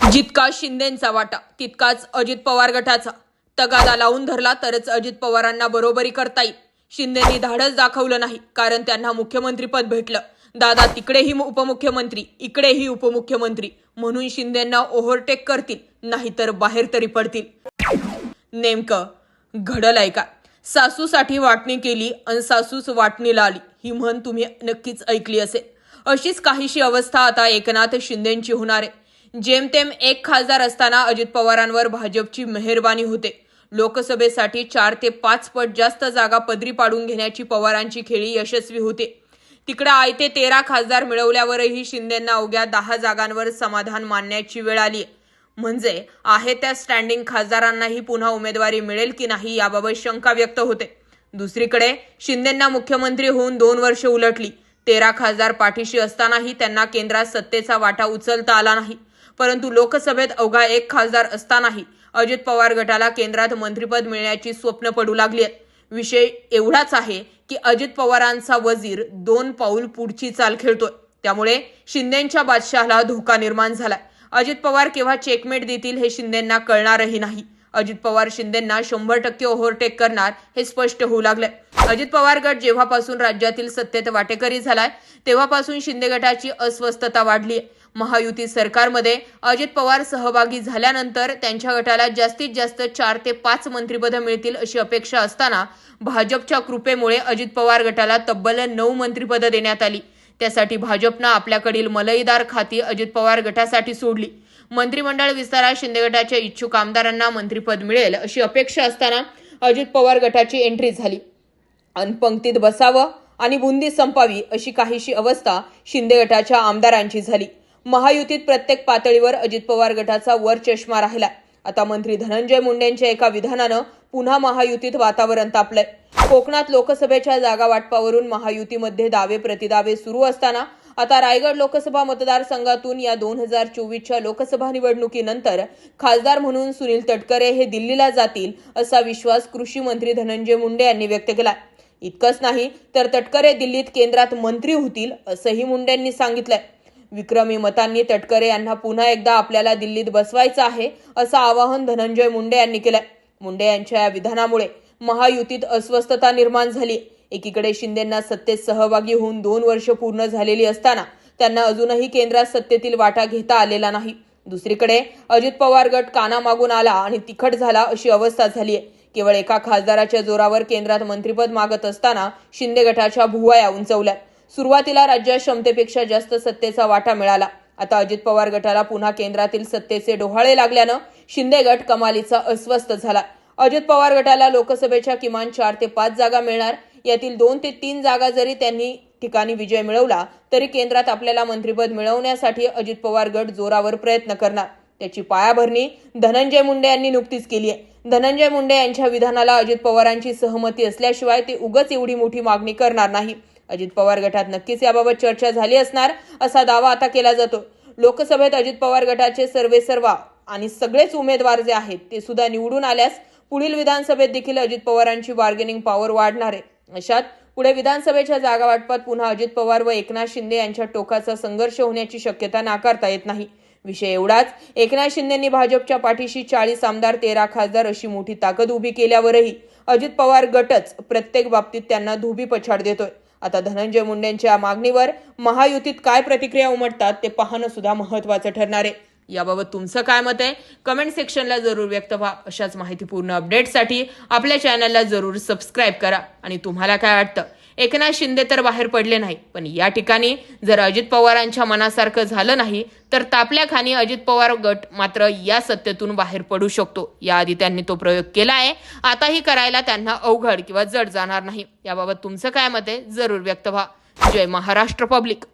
जितका शिंदेंचा वाटा तितकाच अजित पवार गटाचा. तगादा लावून धरला तरच अजित पवारांना बरोबरी करता येईल. शिंदेनी धाडस दाखवलं नाही कारण त्यांना मुख्यमंत्रीपद भेटलं. दादा तिकडेही उपमुख्यमंत्री इकडेही उपमुख्यमंत्री म्हणून शिंदेंना ओव्हरटेक करतील नाहीतर बाहेर तरी पडतील. नेमकं घडल आहे का सासूसाठी वाटणी केली आणि सासूच वाटणीला आली. ही म्हण तुम्ही नक्कीच ऐकली असेल. अशीच काहीशी अवस्था आता एकनाथ शिंदेंची होणार आहे. जेमतेम एक खासदार असताना अजित पवारांवर भाजपची मेहरबानी होते. लोकसभेसाठी चार ते पाच पट जास्त जागा पदरी पाडून घेण्याची पवारांची खेळी यशस्वी होते. तिकडे आयते तेरा खासदार मिळवल्यावरही शिंदेंना अवघ्या दहा जागांवर समाधान मानण्याची वेळ आली म्हणजे आहे त्या स्टँडिंग खासदारांनाही पुन्हा उमेदवारी मिळेल की नाही याबाबत शंका व्यक्त होते. दुसरीकडे शिंदेंना मुख्यमंत्री होऊन दोन वर्ष उलटली. तेरा खासदार पाठीशी असतानाही त्यांना केंद्रात सत्तेचा वाटा उचलता आला नाही. परंतु लोकसभेत अवघा एक खासदार असतानाही अजित पवार गटाला केंद्रात मंत्रिपद मिळण्याची स्वप्न पडू लागली आहेत. विषय एवढाच आहे की अजित पवारांचा वजीर दोन पाऊल पुढची चाल खेळतोय. त्यामुळे शिंदेच्या बादशहाला धोका निर्माण झालाय. अजित पवार केव्हा चेकमेट देतील हे शिंदेंना कळणारही नाही. अजित पवार शिंदेंना शंभर टक्के ओव्हरटेक करणार हे स्पष्ट होऊ लागलंय. अजित पवार गट जेव्हापासून राज्यातील सत्तेत वाटेकरी झालाय तेव्हापासून शिंदे गटाची अस्वस्थता वाढली आहे महायुती सरकारमध्ये अजित पवार सहभागी झाल्यानंतर त्यांच्या गटाला जास्तीत जास्त चार ते पाच मंत्रिपदं मिळतील अशी अपेक्षा असताना भाजपच्या कृपेमुळे अजित पवार गटाला तब्बल नऊ मंत्रिपदं देण्यात आली. त्यासाठी भाजपनं आपल्याकडील मलईदार खाती अजित पवार गटासाठी सोडली. मंत्रिमंडळ विस्तारात शिंदे गटाच्या इच्छुक आमदारांना मंत्रिपद मिळेल अशी अपेक्षा असताना अजित पवार गटाची एंट्री झाली. अनपंक्तीत बसावं आणि बुंदी संपावी अशी काहीशी अवस्था शिंदे गटाच्या आमदारांची झाली. महायुतीत प्रत्येक पातळीवर अजित पवार गटाचा वर चष्मा राहिला. आता मंत्री धनंजय मुंडेंच्या एका विधानानं पुन्हा महायुतीत वातावरण तापलंय. कोकणात लोकसभेच्या जागा वाटपावरून महायुतीमध्ये दावे प्रतिदावे सुरू असताना आता रायगड लोकसभा मतदारसंघातून या दोन हजार चोवीसच्या लोकसभा निवडणुकीनंतर खासदार म्हणून सुनील तटकरे हे दिल्लीला जातील असा विश्वास कृषी मंत्री धनंजय मुंडे यांनी व्यक्त केला इतकंच नाही तर तटकरे दिल्लीत केंद्रात मंत्री होतील असंही मुंडेंनी सांगितलंय. विक्रमी मतांनी तटकरे यांना पुन्हा एकदा आपल्याला दिल्लीत बसवायचं आहे असं आवाहन धनंजय मुंडे यांनी केलंय. मुंडे यांच्या या विधानामुळे महायुतीत अस्वस्थता निर्माण झाली. एकीकडे शिंदेंना सत्तेत सहभागी होऊन दोन वर्ष पूर्ण झालेली असताना त्यांना अजूनही केंद्रात सत्तेतील वाटा घेता आलेला नाही. दुसरीकडे अजित पवार गट कानामागून आला आणि तिखट झाला अशी अवस्था झाली आहे केवळ एका खासदाराच्या जोरावर केंद्रात मंत्रिपद मागत असताना शिंदे गटाच्या भुवया उंचवल्या सुरुवातीला राज्यात क्षमतेपेक्षा जास्त सत्तेचा वाटा मिळाला. आता अजित पवार गटाला पुन्हा केंद्रातील सत्तेचे डोहाळे लागल्यानं शिंदे गट कमालीचा अस्वस्थ झाला. अजित पवार गटाला लोकसभेच्या किमान चार ते पाच जागा मिळणार. यातील दोन ते तीन जागा जरी त्यांनी ठिकाणी विजय मिळवला तरी केंद्रात आपल्याला मंत्रिपद मिळवण्यासाठी अजित पवार गट जोरावर प्रयत्न करणार. त्याची पायाभरणी धनंजय मुंडे यांनी नुकतीच केली आहे. धनंजय मुंडे यांच्या विधानाला अजित पवारांची सहमती असल्याशिवाय ते उगच एवढी मोठी मागणी करणार नाही. अजित पवार गटात नक्कीच याबाबत चर्चा झाली असणार असा दावा आता केला जातो. लोकसभेत अजित पवार गटाचे सर्वे सर्वा आणि सगळेच उमेदवार जे आहेत ते सुद्धा निवडून आल्यास पुढील विधानसभेत देखील अजित पवारांची बार्गेनिंग पॉवर वाढणार आहे. अशात पुढे विधानसभेच्या जागा वाटपात पुन्हा अजित पवार व एकनाथ शिंदे यांच्या टोकाचा संघर्ष होण्याची शक्यता नाकारता येत नाही. विषय एवढाच एकनाथ शिंदेंनी भाजपच्या पाठीशी चाळीस आमदार तेरा खासदार अशी मोठी ताकद उभी केल्यावरही अजित पवार गटच प्रत्येक बाबतीत त्यांना धोबी पछाड देतोय. आता धनंजय मुंडेंच्या मागणीवर महायुतीत काय प्रतिक्रिया उमटतात ते पाहणं सुद्धा महत्वाचं ठरणार आहे. याबाबत तुमचं काय मत आहे? कमेंट सेक्शनला जरूर व्यक्त व्हा. अशाच माहितीपूर्ण अपडेटसाठी आपल्या चॅनलला जरूर सबस्क्राईब करा. आणि तुम्हाला काय वाटतं? एकनाथ शिंदे तर बाहेर पडले नाही. पण या ठिकाणी जर अजित पवारांच्या मनासारखं झालं नाही तर तापल्या खाणी अजित पवार गट मात्र या सत्तेतून बाहेर पडू शकतो. याआधी त्यांनी तो प्रयोग केला आहे. आताही करायला त्यांना अवघड किंवा जड जाणार नाही. याबाबत तुमचं काय मत आहे? जरूर व्यक्त व्हा. जय महाराष्ट्र पब्लिक.